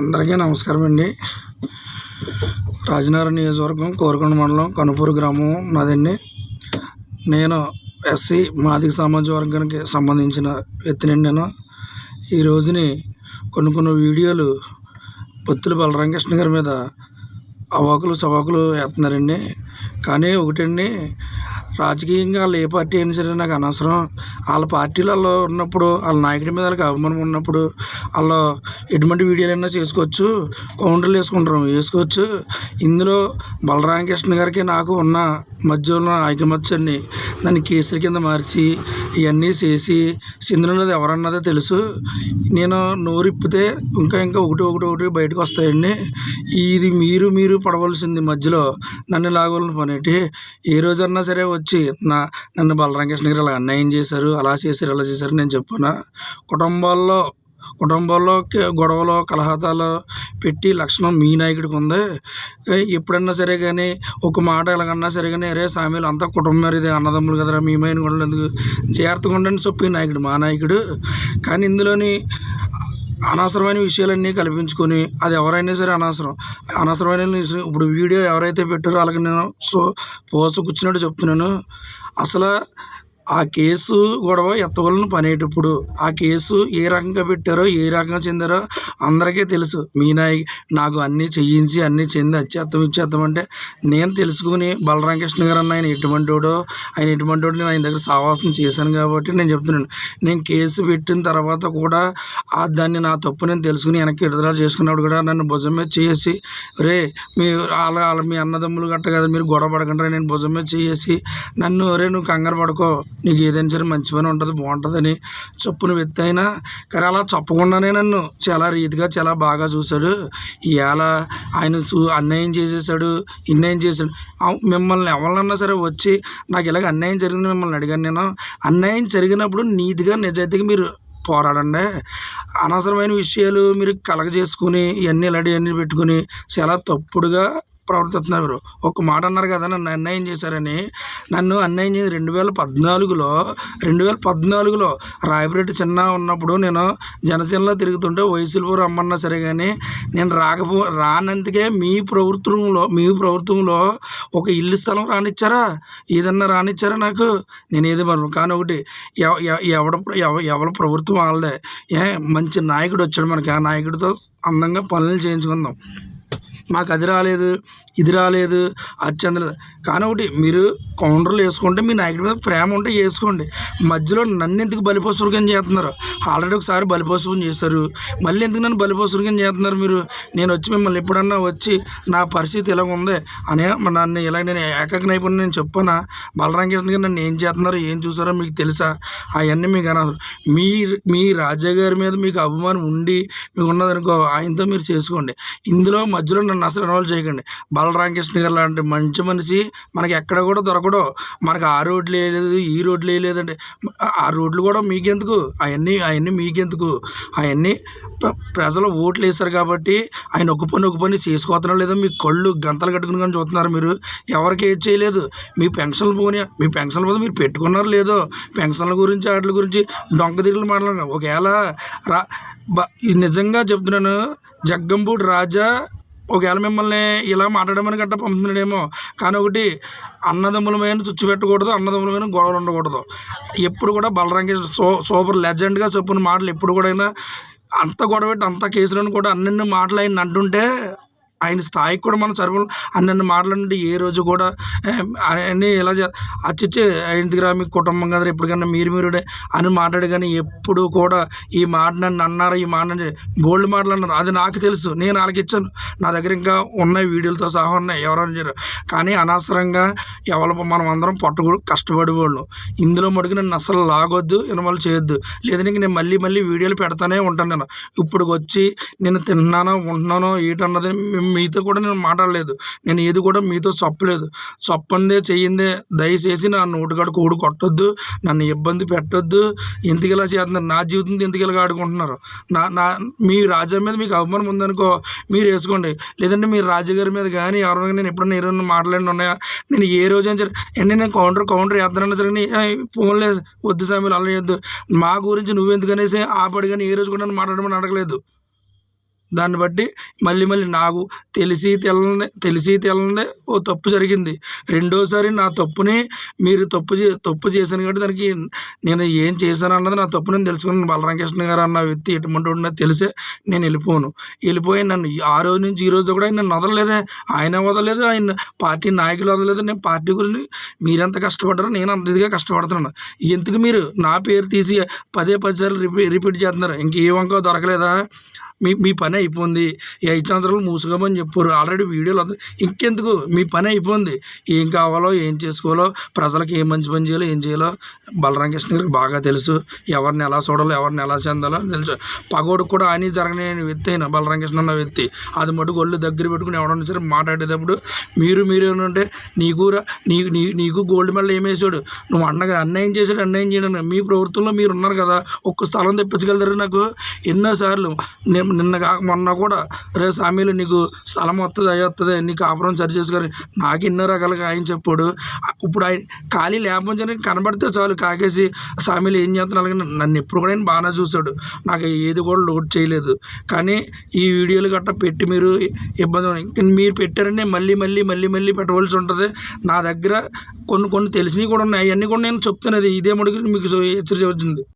అందరికీ నమస్కారం అండి. రాజనగరం నియోజకవర్గం కోరుకొండ మండలం కనుపూరు గ్రామం నాదండి. నేను ఎస్సీ మాదిక సామాజిక వర్గానికి సంబంధించిన వ్యక్తినండి నేను. ఈ రోజుని కొన్ని కొన్ని వీడియోలు పొత్తుల బలరామకృష్ణ గారి మీద అవాకులు సవాకులు వేస్తున్నారండి. కానీ ఒకటండి రాజకీయంగా వాళ్ళు ఏ పార్టీ అయినా సరే నాకు అనవసరం. వాళ్ళ పార్టీలలో ఉన్నప్పుడు వాళ్ళ నాయకుడి మీద వాళ్ళకి అభిమానం ఉన్నప్పుడు వాళ్ళు ఎటువంటి వీడియోలైనా చేసుకోవచ్చు. కౌంటర్లు వేసుకుంటారు వేసుకోవచ్చు. ఇందులో బలరామకృష్ణ గారికి నాకు ఉన్న మధ్య ఉన్న ఐకమత్యాన్ని దాన్ని కేసుల కింద మార్చి ఇవన్నీ చేసి సింధున్నది ఎవరన్నదో తెలుసు. నేను నోరిప్పితే ఇంకా ఇంకా ఒకటి ఒకటి ఒకటి బయటకు వస్తాయండి. ఇది మీరు మీరు పడవలసింది మధ్యలో నన్ను లాగోలని పనేటి? ఏ రోజన్నా సరే వచ్చి నా నన్ను బలరామకృష్ణ గారు ఇలా అన్యాయం చేశారు అలా చేశారు ఇలా చేశారు నేను చెప్పాను కుటుంబాల్లో కుటుంబంలో గొడవలు కలహతాలు పెట్టి లక్షణం మీ నాయకుడికి ఉంది. ఎప్పుడన్నా సరే కానీ ఒక మాట ఎలాగన్నా సరే కానీ అరే సామీలు అంతా కుటుంబం ఇది అన్నదమ్ములు కదరా మీ మైన కూడా ఎందుకు? జాగ్రత్తగా ఉండండి చెప్పి నాయకుడు మా నాయకుడు. కానీ ఇందులోని అనవసరమైన విషయాలన్నీ కల్పించుకొని అది ఎవరైనా సరే అనవసరం. అనవసరమైన ఇప్పుడు వీడియో ఎవరైతే పెట్టారో వాళ్ళకి నేను సో పోసు కూర్చున్నట్టు చెప్తున్నాను. అసలు ఆ కేసు గొడవ ఎత్తవలను పనేటప్పుడు ఆ కేసు ఏ రకంగా పెట్టారో ఏ రకంగా చెందారో అందరికీ తెలుసు. మీ నాయ నాకు అన్నీ చెయ్యించి అన్నీ చెంది అచ్చేత్తం ఇచ్చేత్తం అంటే నేను తెలుసుకుని బలరామకృష్ణ గారు అన్న ఆయన ఎటువంటి వాడో ఆయన ఎటువంటి వాడు నేను ఆయన దగ్గర సావాసం చేశాను కాబట్టి నేను చెప్తున్నాను. నేను కేసు పెట్టిన తర్వాత కూడా ఆ దాన్ని నా తప్పు నేను తెలుసుకుని వెనక్కి విడుదల చేసుకున్నప్పుడు కూడా నన్ను భుజం మీద చేసి రే మీ వాళ్ళ వాళ్ళ మీ అన్నదమ్ములు గట్ట కదా మీరు గొడవ పడకుండా నేను భుజం మీద చేసి నన్ను రే నువ్వు కంగారు పడుకో నీకు ఏదైనా సరే మంచి పని ఉంటుంది బాగుంటుందని చొప్పున వెత్తైనా కానీ అలా చెప్పకుండానే నన్ను చాలా రీతిగా చాలా బాగా చూశాడు. ఇవాళ ఆయన చూ అన్యాయం చేసేసాడు ఇన్యాయం చేశాడు. మిమ్మల్ని ఎవరినన్నా సరే వచ్చి నాకు ఇలాగ అన్యాయం జరిగింది మిమ్మల్ని అడిగాను నేను. అన్యాయం జరిగినప్పుడు నీతిగా నిజాయితీగా మీరు పోరాడండి. అనవసరమైన విషయాలు మీరు కలగజేసుకుని ఇవన్నీ ఇలాంటివన్నీ పెట్టుకుని చాలా తప్పుడుగా ప్రవర్తిస్తున్నారు. ఒక మాట అన్నారు కదా నన్ను అన్యాయం చేశారని. నన్ను అన్యాయం చేసి రెండు వేల పద్నాలుగులో రెండు వేల పద్నాలుగులో రాయపరెడ్డి చిన్న ఉన్నప్పుడు నేను జనసేనలో తిరుగుతుంటే వయసులపూర్ రమ్మన్నా సరే కానీ నేను రాకపో రానందుకే మీ ప్రభుత్వంలో మీ ప్రభుత్వంలో ఒక ఇల్లు స్థలం రానిచ్చారా? ఏదన్నా రానిచ్చారా నాకు? నేను ఏది మనం కానీ ఒకటి ఎవ- ఎవడ ఎవ- ఎవరి ప్రభుత్వం వాళ్ళదే. ఏ మంచి నాయకుడు వచ్చాడు మనకి. ఆ నాయకుడితో అందంగా పనులు చేయించుకుందాం. మాకు అది రాలేదు ఇది రాలేదు అది చెందలేదు కానీ ఒకటి మీరు కౌంటర్లు వేసుకుంటే మీ నాయకుడి మీద ప్రేమ ఉంటే వేసుకోండి. మధ్యలో నన్ను ఎందుకు బలిపశువుగా చేస్తున్నారు? ఆల్రెడీ ఒకసారి బలిపశువుని చేశారు. మళ్ళీ ఎందుకు నన్ను బలిపశువుగా చేస్తున్నారు మీరు? నేను వచ్చి మిమ్మల్ని ఎప్పుడన్నా వచ్చి నా పరిస్థితి ఇలా ఉంది అనే నన్ను ఇలా నేను ఏకాక నైపుణ్యం నేను చెప్పానా బలరామకృష్ణ గారు నన్ను ఏం చేస్తున్నారో? ఏం చూసారో మీకు తెలుసా? అవన్నీ మీకు అనవసరం. మీ మీ రాజా గారి మీద మీకు అభిమానం ఉండి మీకు ఉన్నదనుకో ఆయనతో మీరు చేసుకోండి. ఇందులో మధ్యలో నన్ను అసలు ఇన్వాల్వ్ చేయకండి. బలరామకృష్ణ గారు లాంటి మంచి మనిషి మనకి ఎక్కడ కూడా దొరకడు మనకి ఆ రోడ్లు వేయలేదు ఈ రోడ్లు వేయలేదండి ఆ రోడ్లు కూడా మీకెందుకు? అవన్నీ అవన్నీ మీకెందుకు? అవన్నీ ప్ర- ప్రజలు ఓట్లు వేశారు కాబట్టి ఆయన ఒక పని ఒక పని చేసుకోవడం లేదో. మీ కళ్ళు గంతలు కట్టుకుని కానీ చూస్తున్నారు మీరు. ఎవరికి ఏది చేయలేదు? మీ పెన్షన్లు పోనీ మీ పెన్షన్ల పోతే మీరు పెట్టుకున్నారు లేదో? పెన్షన్ల గురించి వాటి గురించి డొంక తిరుగులు మాట్లాడారు ఒకవేళ రా నిజంగా చెప్తున్నాను జగ్గంపూడి రాజా ఒకవేళ మిమ్మల్ని ఇలా మాట్లాడమని గట్ట పంపుతున్నాడేమో కానీ ఒకటి అన్నదమ్ముల మీద చుచ్చు పెట్టకూడదు అన్నదమ్ములమైన గొడవలు ఉండకూడదు. ఎప్పుడు కూడా బలరంగేశ్వర సో సూపర్ లెజెండ్గా చెప్పిన మాటలు ఎప్పుడు కూడా అయినా అంత గొడవ పెట్టి అంత కేసులను కూడా అన్నెన్ని మాటలు ఆయన అంటుంటే ఆయన స్థాయికి కూడా మనం అన్నన్ని మాటలు నుండి ఏ రోజు కూడా అన్నీ ఇలా అచ్చిచ్చే ఇంటికి రా మీ కుటుంబం కదా ఎప్పటికన్నా మీరు మీరుడే అని మాట్లాడు కానీ ఎప్పుడు కూడా ఈ మాట నన్ను అన్నారు ఈ మాట బోల్డ్ మాటలు అన్నారు. అది నాకు తెలుసు నేను వాళ్ళకి ఇచ్చాను నా దగ్గర ఇంకా ఉన్నాయి వీడియోలతో సహా ఉన్నాయి ఎవరైనా చేయరు కానీ అనవసరంగా ఎవరు మనం అందరం పట్టుకు కష్టపడి వాళ్ళు ఇందులో మటుకు నన్ను అసలు లాగొద్దు ఇన్వాల్వ్ చేయొద్దు. లేదంటే ఇంక నేను మళ్ళీ మళ్ళీ వీడియోలు పెడతానే ఉంటాను నేను. ఇప్పుడు వచ్చి నేను తిన్నానో ఉంటున్నానో ఏంటన్నది మీతో కూడా నేను మాట్లాడలేదు. నేను ఏది కూడా మీతో చెప్పలేదు. చెప్పందే చెయ్యిందే దయచేసి నా నోటుగాడు కోడు కొట్టొద్దు నన్ను ఇబ్బంది పెట్టొద్దు. ఎందుకు ఇలా చేస్తున్నారు? నా జీవితంతో ఎందుకు ఇలా ఆడుకుంటున్నారు? నా నా మీ రాజా మీద మీకు అవమానం ఉందనుకో మీరు వేసుకోండి. లేదంటే మీ రాజుగారి మీద కానీ ఎవరైనా నేను ఎప్పుడైనా ఏమైనా మాట్లాడిన ఉన్నాయా నేను ఏ రోజైనా సరే అంటే నేను కౌంటర్ కౌంటర్ వేస్తానన్నా సరే ఫోన్లే వద్దు సామీలు అలా చేయొద్దు మా గురించి నువ్వెందుకనేసి ఆపడి కానీ ఏ రోజు కూడా నన్ను మాట్లాడమని అడగలేదు. దాన్ని బట్టి మళ్ళీ మళ్ళీ నాకు తెలిసి తెలని తెలిసి తెలని ఓ తప్పు జరిగింది. రెండోసారి నా తప్పుని మీరు తప్పు చే తప్పు చేశాను కాబట్టి దానికి నేను ఏం చేశాను అన్నది నా తప్పు నేను తెలుసుకున్నాను. బలరామకృష్ణ గారు అన్న వ్యక్తి ఎటువంటి ఉన్నా తెలిసే నేను వెళ్ళిపోను. వెళ్ళిపోయి నన్ను ఆ రోజు నుంచి ఈ రోజు కూడా ఆయన నన్ను వదలలేదే. ఆయన వదలలేదు ఆయన పార్టీ నాయకులు వదలలేదు. నేను పార్టీ గురించి మీరెంత కష్టపడ్డారో నేను అంత ఇదిగా కష్టపడుతున్నాను. ఎందుకు మీరు నా పేరు తీసి పదే పది సార్లు రిపీ రిపీట్ చేస్తున్నారు? ఇంక ఏ వంక దొరకలేదా? మీ మీ పని అయిపోయింది. ఈ ఐదు సంవత్సరాలు మూసుకోమని చెప్పారు. ఆల్రెడీ వీడియోలు ఇంకెందుకు? మీ పని అయిపోయింది. ఏం కావాలో ఏం చేసుకోవాలో ప్రజలకు ఏం మంచి పని చేయాలో ఏం చేయాలో బలరామకృష్ణ గారికి బాగా తెలుసు. ఎవరిని ఎలా చూడాలో ఎవరిని ఎలా చెందాలో తెలుసు. పగోడు కూడా హాని జరగని వ్యక్తి అయిన బలరామకృష్ణ అన్న వ్యక్తి. అది మటుకు ఒళ్ళు దగ్గర పెట్టుకుని ఎవడన్నా సరే మాట్లాడేటప్పుడు మీరు మీరు ఏమంటే నీకు రా- నీ నీ నీకు గోల్డ్ మెడల్ ఏమేసాడు? నువ్వు అన్నగా అన్యాయం చేశాడు అన్యాయం చేయడం మీ ప్రభుత్వంలో మీరు ఉన్నారు కదా. ఒక్క స్థలం తెప్పించగలుగుతారు నాకు? ఎన్నోసార్లు నిన్న కాక మొన్న కూడా రే స్వామిలు నీకు స్థలం వస్తుంది అయ్యొస్తుంది నీ కాపురం సరి చేసుకొని నాకు ఎన్నో రకాలుగా ఆయన చెప్పాడు. ఇప్పుడు ఆయన ఖాళీ లేకపోతే కనబడితే చాలు కాకేసి స్వామిలు ఏం చేస్తున్నారు అలాగే నన్ను ఎప్పుడు కూడా ఆయన బాగానే చూశాడు. నాకు ఏది కూడా లోడ్ చేయలేదు. కానీ ఈ వీడియోలు గట్టా పెట్టి మీరు ఇబ్బంది మీరు పెట్టారంటే మళ్ళీ మళ్ళీ మళ్ళీ మళ్ళీ పెట్టవలసి ఉంటుంది. నా దగ్గర కొన్ని కొన్ని తెలిసినవి కూడా ఉన్నాయి. అవన్నీ కూడా నేను చెప్తున్నది ఇదే మడుగు మీకు హెచ్చరించవచ్చింది